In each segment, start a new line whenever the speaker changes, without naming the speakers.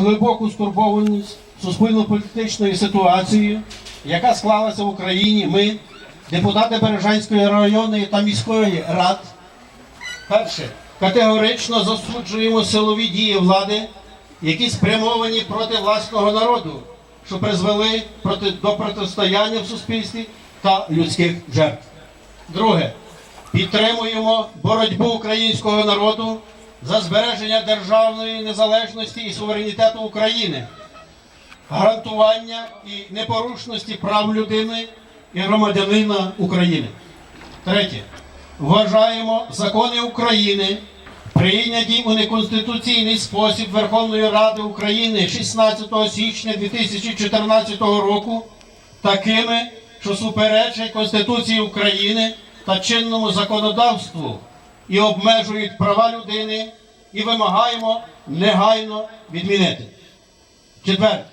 глибоку стурбованість суспільно-політичною ситуацією, яка склалася в Україні, ми, депутати Бережанської районної та міської рад, перше, категорично засуджуємо силові дії влади, які спрямовані проти власного народу, що призвели проти, до протистояння в суспільстві та людських жертв. Друге, підтримуємо боротьбу українського народу за збереження державної незалежності і суверенітету України, гарантування і непорушності прав людини і громадянина України. Третє. Вважаємо закони України, прийняті у неконституційний спосіб Верховної Ради України 16 січня 2014 року, такими, що суперечать Конституції України та чинному законодавству і обмежують права людини, і вимагаємо негайно відмінити. Четверте.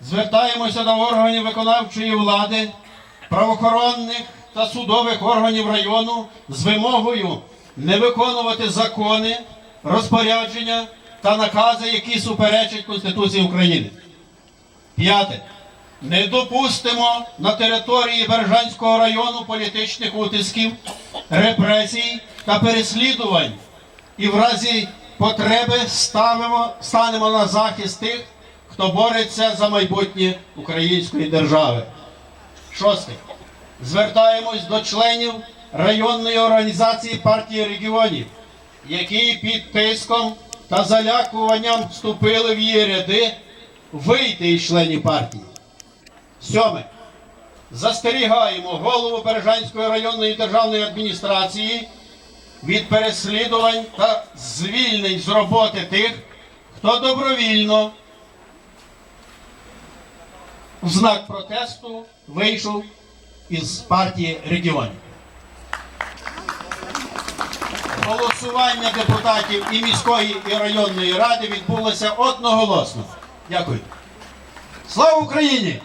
Звертаємося до органів виконавчої влади, правоохоронних та судових органів району з вимогою не виконувати закони, розпорядження та накази, які суперечать Конституції України. П'яте. Не допустимо на території Бережанського району політичних утисків, репресій та переслідувань. І в разі потреби ставимо, станемо на захист тих, хто бореться за майбутнє української держави. Шосте. Звертаємось до членів районної організації партії регіонів, які під тиском та залякуванням вступили в її ряди, вийти із членів партії. Сьоме. Застерігаємо голову Бережанської районної державної адміністрації від переслідувань та звільнень з роботи тих, хто добровільно в знак протесту вийшов із партії регіонів. Голосування депутатів і міської і районної ради відбулося одноголосно. Дякую. Слава Україні!